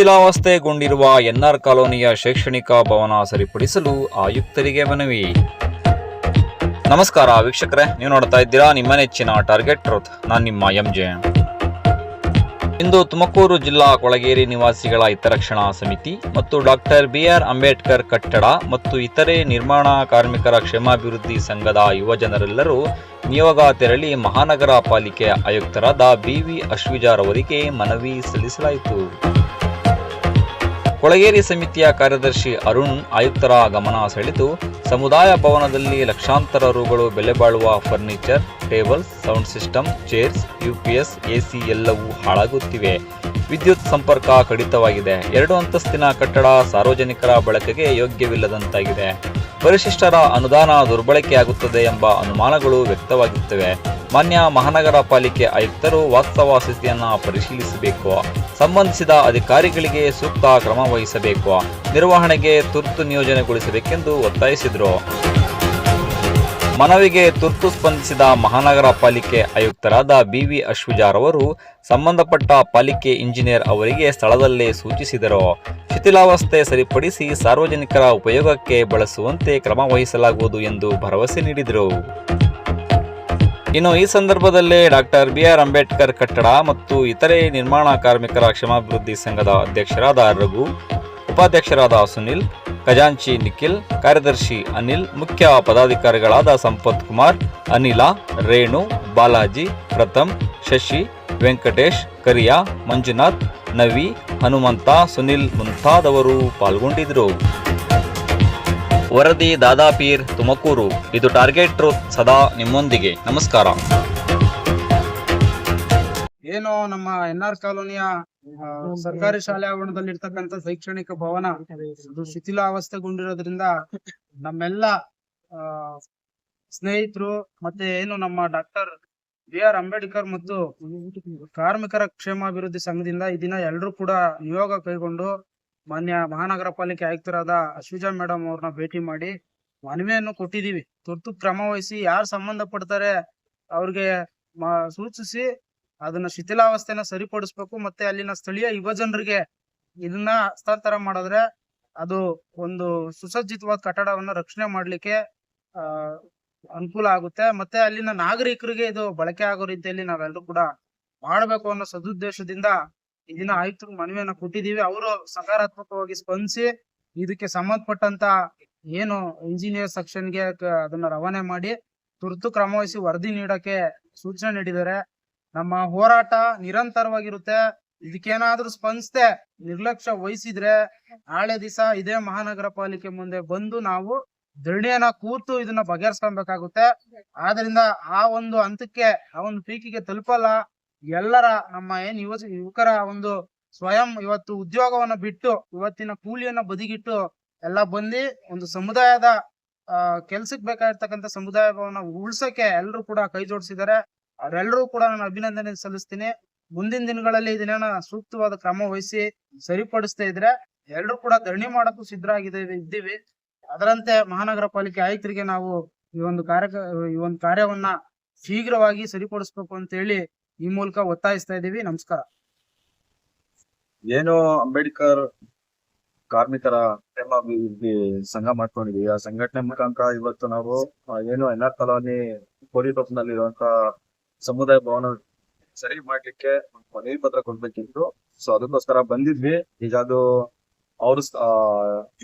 ಶಿಥಿಲಾವಸ್ಥೆಗೊಂಡಿರುವ N R ಕಾಲೋನಿಯ ಶೈಕ್ಷಣಿಕ ಭವನ ಸರಿಪಡಿಸಲು ಆಯುಕ್ತರಿಗೆ ಮನವಿ. ನಮಸ್ಕಾರ ವೀಕ್ಷಕರೇ, ನೀವು ನೋಡ್ತಾ ಇದ್ದೀರಾ ನಿಮ್ಮ ನೆಚ್ಚಿನ ಟಾರ್ಗೆಟ್ ರೋತ್ ನಾನು ನಿಮ್ಮ ಎಂ ಜೆ. ಇಂದು ತುಮಕೂರು ಜಿಲ್ಲಾ ಕೊಳಗೇರಿ ನಿವಾಸಿಗಳ ಹಿತರಕ್ಷಣಾ ಸಮಿತಿ ಮತ್ತು ಡಾಕ್ಟರ್ ಬಿಆರ್ ಅಂಬೇಡ್ಕರ್ ಕಟ್ಟಡ ಮತ್ತು ಇತರೆ ನಿರ್ಮಾಣ ಕಾರ್ಮಿಕರ ಕ್ಷೇಮಾಭಿವೃದ್ಧಿ ಸಂಘದ ಯುವಜನರೆಲ್ಲರೂ ನಿಯೋಗ ತೆರಳಿ ಮಹಾನಗರ ಪಾಲಿಕೆ ಆಯುಕ್ತರಾದ ಬಿವಿ ಅಶ್ವಿಜಾರ್ ಅವರಿಗೆ ಮನವಿ ಸಲ್ಲಿಸಲಾಯಿತು. ಕೊಳಗೇರಿ ಸಮಿತಿಯ ಕಾರ್ಯದರ್ಶಿ ಅರುಣ್ ಆಯುಕ್ತರ ಗಮನ ಸೆಳೆದು, ಸಮುದಾಯ ಭವನದಲ್ಲಿ ಲಕ್ಷಾಂತರ ರುಗಳು ಬೆಲೆ ಬಾಳುವ furniture tables sound system, chairs, UPS, AC ಎಲ್ಲವೂ ಹಾಳಾಗುತ್ತಿವೆ. ವಿದ್ಯುತ್ ಸಂಪರ್ಕ ಕಡಿತವಾಗಿದೆ. ಎರಡು ಅಂತಸ್ತಿನ ಕಟ್ಟಡ ಸಾರ್ವಜನಿಕರ ಬಳಕೆಗೆ ಯೋಗ್ಯವಿಲ್ಲದಂತಾಗಿದೆ. ಪರಿಶಿಷ್ಟರ ಅನುದಾನ ದುರ್ಬಳಕೆಯಾಗುತ್ತದೆ ಎಂಬ ಅನುಮಾನಗಳು ವ್ಯಕ್ತವಾಗುತ್ತವೆ ಮಾನ್ಯ ಮಹಾನಗರ ಪಾಲಿಕೆ ಆಯುಕ್ತರು ವಾಸ್ತವ ಸ್ಥಿತಿಯನ್ನು ಪರಿಶೀಲಿಸಬೇಕು, ಸಂಬಂಧಿಸಿದ ಅಧಿಕಾರಿಗಳಿಗೆ ಸೂಕ್ತ ಕ್ರಮ ವಹಿಸಬೇಕು, ನಿರ್ವಹಣೆಗೆ ತುರ್ತು ನಿಯೋಜನೆಗೊಳಿಸಬೇಕೆಂದು ಒತ್ತಾಯಿಸಿದರು. ಮನವಿಗೆ ತುರ್ತು ಸ್ಪಂದಿಸಿದ ಮಹಾನಗರ ಪಾಲಿಕೆ ಆಯುಕ್ತರಾದ ಬಿವಿ ಅಶ್ವಜಾರ್ ಅವರು ಸಂಬಂಧಪಟ್ಟ ಪಾಲಿಕೆ ಇಂಜಿನಿಯರ್ ಅವರಿಗೆ ಸ್ಥಳದಲ್ಲೇ ಸೂಚಿಸಿದರು. ಶಿಥಿಲಾವಸ್ಥೆ ಸರಿಪಡಿಸಿ ಸಾರ್ವಜನಿಕರ ಉಪಯೋಗಕ್ಕೆ ಬಳಸುವಂತೆ ಕ್ರಮ ವಹಿಸಲಾಗುವುದು ಎಂದು ಭರವಸೆ ನೀಡಿದರು. ಇನ್ನು ಈ ಸಂದರ್ಭದಲ್ಲೇ ಡಾಕ್ಟರ್ ಬಿ ಆರ್ ಅಂಬೇಡ್ಕರ್ ಕಟ್ಟಡ ಮತ್ತು ಇತರೆ ನಿರ್ಮಾಣ ಕಾರ್ಮಿಕರ ಕ್ಷಮಾಭಿವೃದ್ಧಿ ಸಂಘದ ಅಧ್ಯಕ್ಷರಾದ ರಘು, ಉಪಾಧ್ಯಕ್ಷರಾದ ಸುನಿಲ್, ಖಜಾಂಚಿ ನಿಖಿಲ್, ಕಾರ್ಯದರ್ಶಿ ಅನಿಲ್, ಮುಖ್ಯ ಪದಾಧಿಕಾರಿಗಳಾದ ಸಂಪತ್ ಕುಮಾರ್, ಅನಿಲ, ರೇಣು, ಬಾಲಾಜಿ, ಪ್ರಥಮ್, ಶಶಿ, ವೆಂಕಟೇಶ್, ಕರಿಯಾ, ಮಂಜುನಾಥ್, ನವಿ, ಹನುಮಂತ, ಸುನಿಲ್ ಮುಂತಾದವರು ಪಾಲ್ಗೊಂಡಿದ್ದರು. ವರದಿ ದಾದಾಪೀರ್ ತುಮಕೂರು. ಇದು ಟಾರ್ಗೆಟ್ ಟ್ರೂತ್ ಸದಾ ನಿಮ್ಮೊಂದಿಗೆ. ನಮಸ್ಕಾರ. ಏನು ನಮ್ಮ ಎನ್ ಆರ್ ಕಾಲೋನಿಯ ಸರ್ಕಾರಿ ಶಾಲೆ ಆವರಣದಲ್ಲಿ ಇರ್ತಕ್ಕಂಥ ಶೈಕ್ಷಣಿಕ ಭವನ ಅದು ಶಿಥಿಲಾವಸ್ಥೆಗೊಂಡಿರೋದ್ರಿಂದ ನಮ್ಮೆಲ್ಲ ಸ್ನೇಹಿತರು ಮತ್ತೆ ಏನು ನಮ್ಮ ಡಾಕ್ಟರ್ ಬಿ ಆರ್ ಅಂಬೇಡ್ಕರ್ ಮತ್ತು ಕಾರ್ಮಿಕರ ಕ್ಷೇಮಾಭಿವೃದ್ಧಿ ಸಂಘದಿಂದ ಈ ದಿನ ಎಲ್ಲರೂ ಕೂಡ ನಿಯೋಗ ಕೈಗೊಂಡು ಮಾನ್ಯ ಮಹಾನಗರ ಪಾಲಿಕೆ ಆಯುಕ್ತರಾದ ಅಶ್ವಿಜಾ ಮೇಡಮ್ ಅವ್ರನ್ನ ಭೇಟಿ ಮಾಡಿ ಮನವಿಯನ್ನು ಕೊಟ್ಟಿದೀವಿ ತುರ್ತು ಕ್ರಮ ವಹಿಸಿ ಯಾರು ಸಂಬಂಧ ಪಡ್ತಾರೆ ಅವ್ರಿಗೆ ಸೂಚಿಸಿ ಅದನ್ನ ಶಿಥಿಲಾವಸ್ಥೆನ ಸರಿಪಡಿಸ್ಬೇಕು ಮತ್ತೆ ಅಲ್ಲಿನ ಸ್ಥಳೀಯ ಯುವ ಜನರಿಗೆ ಇದನ್ನ ಹಸ್ತಾಂತರ ಮಾಡಿದ್ರೆ ಅದು ಒಂದು ಸುಸಜ್ಜಿತವಾದ ಕಟ್ಟಡವನ್ನ ರಕ್ಷಣೆ ಮಾಡ್ಲಿಕ್ಕೆ ಅನುಕೂಲ ಆಗುತ್ತೆ. ಮತ್ತೆ ಅಲ್ಲಿನ ನಾಗರಿಕರಿಗೆ ಇದು ಬಳಕೆ ಆಗೋ ರೀತಿಯಲ್ಲಿ ನಾವೆಲ್ಲರೂ ಕೂಡ ಮಾಡಬೇಕು ಅನ್ನೋ ಸದುದ್ದೇಶದಿಂದ ಇದನ್ನ ಆಯುಕ್ತರು ಮನವಿಯನ್ನ ಕೊಟ್ಟಿದೀವಿ ಅವರು ಸಕಾರಾತ್ಮಕವಾಗಿ ಸ್ಪಂದಿಸಿ ಇದಕ್ಕೆ ಸಂಬಂಧಪಟ್ಟಂತ ಏನು ಇಂಜಿನಿಯರ್ ಸೆಕ್ಷನ್ಗೆ ಅದನ್ನ ರವಾನೆ ಮಾಡಿ ತುರ್ತು ಕ್ರಮ ವಹಿಸಿ ವರದಿ ನೀಡಕ್ಕೆ ಸೂಚನೆ ನೀಡಿದ್ದಾರೆ. ನಮ್ಮ ಹೋರಾಟ ನಿರಂತರವಾಗಿರುತ್ತೆ. ಇದಕ್ಕೇನಾದ್ರೂ ಸ್ಪಂದಿಸದೆ ನಿರ್ಲಕ್ಷ್ಯ ವಹಿಸಿದ್ರೆ ನಾಳೆ ದಿವಸ ಇದೇ ಮಹಾನಗರ ಪಾಲಿಕೆ ಮುಂದೆ ಬಂದು ನಾವು ಧರಣಿಯನ್ನ ಕೂತು ಇದನ್ನ ಬಗೆಹರಿಸ್ಕೊಬೇಕಾಗುತ್ತೆ ಆದ್ರಿಂದ ಆ ಒಂದು ಹಂತಕ್ಕೆ, ಆ ಒಂದು ಪೀಕಿಗೆ ತಲುಪಲ್ಲ. ಎಲ್ಲರ ನಮ್ಮ ಏನ್ ಯುವ ಯುವಕರ ಒಂದು ಸ್ವಯಂ ಇವತ್ತು ಉದ್ಯೋಗವನ್ನ ಬಿಟ್ಟು ಇವತ್ತಿನ ಕೂಲಿಯನ್ನ ಬದಿಗಿಟ್ಟು ಎಲ್ಲ ಬಂದಿ ಒಂದು ಸಮುದಾಯದ, ಆ, ಕೆಲ್ಸಕ್ ಬೇಕಾಗಿರ್ತಕ್ಕಂಥ ಸಮುದಾಯವನ್ನ ಉಳ್ಸಕ್ಕೆ ಎಲ್ಲರೂ ಕೂಡ ಕೈ ಜೋಡಿಸಿದ್ದಾರೆ ಅವರೆಲ್ಲರೂ ಕೂಡ ನಾನು ಅಭಿನಂದನೆ ಸಲ್ಲಿಸ್ತೀನಿ. ಮುಂದಿನ ದಿನಗಳಲ್ಲಿ ಇದನ್ನ ಸೂಕ್ತವಾದ ಕ್ರಮ ವಹಿಸಿ ಸರಿಪಡಿಸ್ತಾ ಇದ್ರೆ ಎಲ್ಲರೂ ಕೂಡ ಧರಣಿ ಮಾಡಕ್ಕೂ ಸಿದ್ಧರಾಗಿದ್ದೇವೆ, ಇದ್ದೀವಿ. ಅದರಂತೆ ಮಹಾನಗರ ಪಾಲಿಕೆ ಆಯುಕ್ತರಿಗೆ ನಾವು ಈ ಒಂದು ಕಾರ್ಯ ಈ ಒಂದು ಕಾರ್ಯವನ್ನ ಶೀಘ್ರವಾಗಿ ಸರಿಪಡಿಸ್ಬೇಕು ಅಂತ ಹೇಳಿ ಈ ಮೂಲಕ ಒತ್ತಾಯಿಸ್ತಾ ಇದ್ದೀವಿ. ನಮಸ್ಕಾರ. ಏನು ಅಂಬೇಡ್ಕರ್ ಕಾರ್ಮಿಕರ ಕ್ಷೇಮಾಭಿವೃದ್ಧಿ ಸಂಘ ಮಾಡ್ಕೊಂಡಿದ್ವಿ ಆ ಸಂಘಟನೆ ಮುಖಾಂತರ ಇವತ್ತು ನಾವು ಏನು ಎನ್ ಆರ್ ಕಾಲೋನಿ ಕೋರಿತೊಪ್ಪಿನಲ್ಲಿರುವಂತ ಸಮುದಾಯ ಭವನ ಸರಿ ಮಾಡ್ಲಿಕ್ಕೆ ಮನವಿ ಪತ್ರ ಕೊಡ್ಬೇಕಿತ್ತು. ಸೊ ಅದಕ್ಕೋಸ್ಕರ ಬಂದಿದ್ವಿ. ಈಗ ಅದು ಅವರು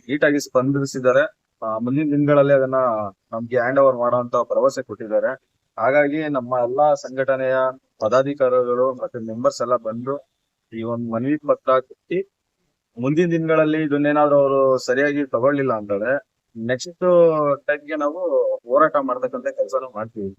ನೀಟಾಗಿ ಸ್ಪಂದಿಸಿದ್ದಾರೆ. ಮುಂದಿನ ದಿನಗಳಲ್ಲಿ ಅದನ್ನ ನಮ್ಗೆ ಹ್ಯಾಂಡ್ ಓವರ್ ಮಾಡುವಂತ ಭರವಸೆ ಕೊಟ್ಟಿದ್ದಾರೆ. ಹಾಗಾಗಿ ನಮ್ಮ ಎಲ್ಲಾ ಸಂಘಟನೆಯ ಪದಾಧಿಕಾರಿಗಳು ಮತ್ತೆ ಮೆಂಬರ್ಸ್ ಎಲ್ಲ ಬಂದು ಈ ಒಂದು ಮನವಿ ಪತ್ರ ಕೊಟ್ಟಿ ಮುಂದಿನ ದಿನಗಳಲ್ಲಿ ಇದನ್ನೇನಾದ್ರೂ ಅವರು ಸರಿಯಾಗಿ ತಗೊಳ್ಳಿಲ್ಲ ಅಂತಾರೆ ನೆಕ್ಸ್ಟ್ ಟೈಮ್ಗೆ ನಾವು ಹೋರಾಟ ಮಾಡ್ತಕ್ಕಂಥ ಕೆಲಸನೂ ಮಾಡ್ತೀವಿ.